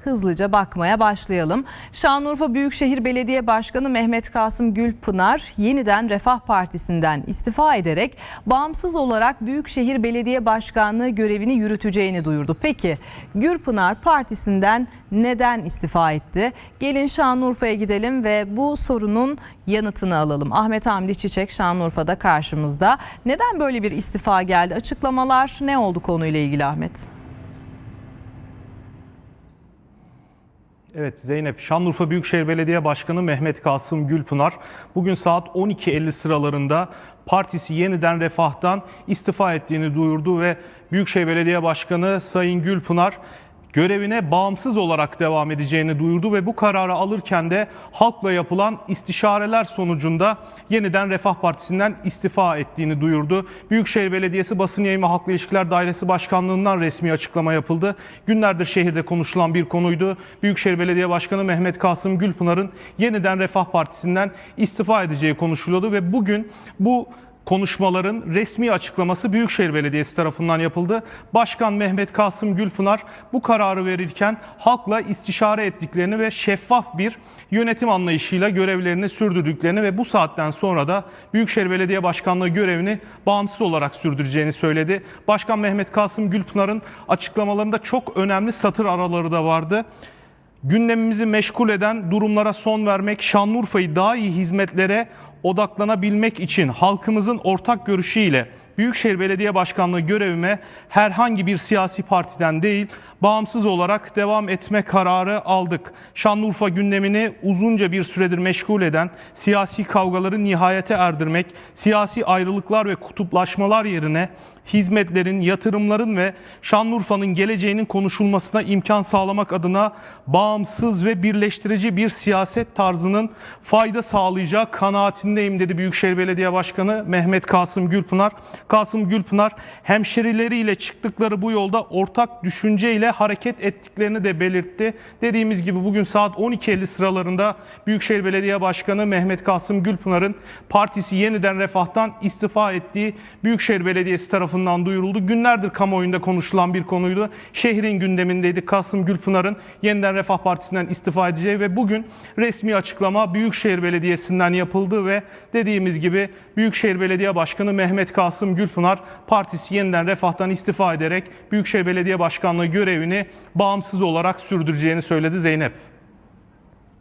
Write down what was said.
hızlıca bakmaya başlayalım. Şanlıurfa Büyükşehir Belediye Başkanı Mehmet Kasım Gülpınar yeniden Refah Partisi'nden istifa ederek bağımsız olarak Büyükşehir Belediye Başkanlığı görevini yürüteceğini duyurdu. Peki Gülpınar partisinden neden istifa etti? Gelin Şanlıurfa'ya gidelim ve bu sorunun yanıtını alalım. Ahmet Hamdi Çiçek Şanlıurfa'da karşımızda. Neden böyle bir istifa geldi? Açıklamalar ne oldu konuyla ilgili Ahmet? Evet Zeynep, Şanlıurfa Büyükşehir Belediye Başkanı Mehmet Kasım Gülpınar bugün saat 12.50 sıralarında partisi yeniden refahtan istifa ettiğini duyurdu ve Büyükşehir Belediye Başkanı Sayın Gülpınar görevine bağımsız olarak devam edeceğini duyurdu ve bu kararı alırken de halkla yapılan istişareler sonucunda yeniden Refah Partisi'nden istifa ettiğini duyurdu. Büyükşehir Belediyesi Basın Yayın ve Halkla İlişkiler Dairesi Başkanlığı'ndan resmi açıklama yapıldı. Günlerdir şehirde konuşulan bir konuydu. Büyükşehir Belediye Başkanı Mehmet Kasım Gülpınar'ın yeniden Refah Partisi'nden istifa edeceği konuşuluyordu ve bugün bu konuşmaların resmi açıklaması Büyükşehir Belediyesi tarafından yapıldı. Başkan Mehmet Kasım Gülpınar bu kararı verirken halkla istişare ettiklerini ve şeffaf bir yönetim anlayışıyla görevlerini sürdürdüklerini ve bu saatten sonra da Büyükşehir Belediye Başkanlığı görevini bağımsız olarak sürdüreceğini söyledi. Başkan Mehmet Kasım Gülpınar'ın açıklamalarında çok önemli satır araları da vardı. Gündemimizi meşgul eden durumlara son vermek, Şanlıurfa'yı daha iyi hizmetlere odaklanabilmek için halkımızın ortak görüşüyle Büyükşehir Belediye Başkanlığı görevime herhangi bir siyasi partiden değil, bağımsız olarak devam etme kararı aldık. Şanlıurfa gündemini uzunca bir süredir meşgul eden siyasi kavgaları nihayete erdirmek, siyasi ayrılıklar ve kutuplaşmalar yerine hizmetlerin, yatırımların ve Şanlıurfa'nın geleceğinin konuşulmasına imkan sağlamak adına bağımsız ve birleştirici bir siyaset tarzının fayda sağlayacağı kanaatindeyim dedi Büyükşehir Belediye Başkanı Mehmet Kasım Gülpınar. Kasım Gülpınar hemşerileriyle çıktıkları bu yolda ortak düşünceyle hareket ettiklerini de belirtti. Dediğimiz gibi bugün saat 12.50 sıralarında Büyükşehir Belediye Başkanı Mehmet Kasım Gülpınar'ın partisi yeniden refahtan istifa ettiği Büyükşehir Belediyesi tarafından duyuruldu. Günlerdir kamuoyunda konuşulan bir konuydu. Şehrin gündemindeydi. Kasım Gülpınar'ın yeniden Refah Partisi'nden istifa edeceği ve bugün resmi açıklama Büyükşehir Belediyesi'nden yapıldı ve dediğimiz gibi Büyükşehir Belediye Başkanı Mehmet Kasım Gülpınar partisi yeniden refahtan istifa ederek Büyükşehir Belediye Başkanlığı görevini bağımsız olarak sürdüreceğini söyledi Zeynep.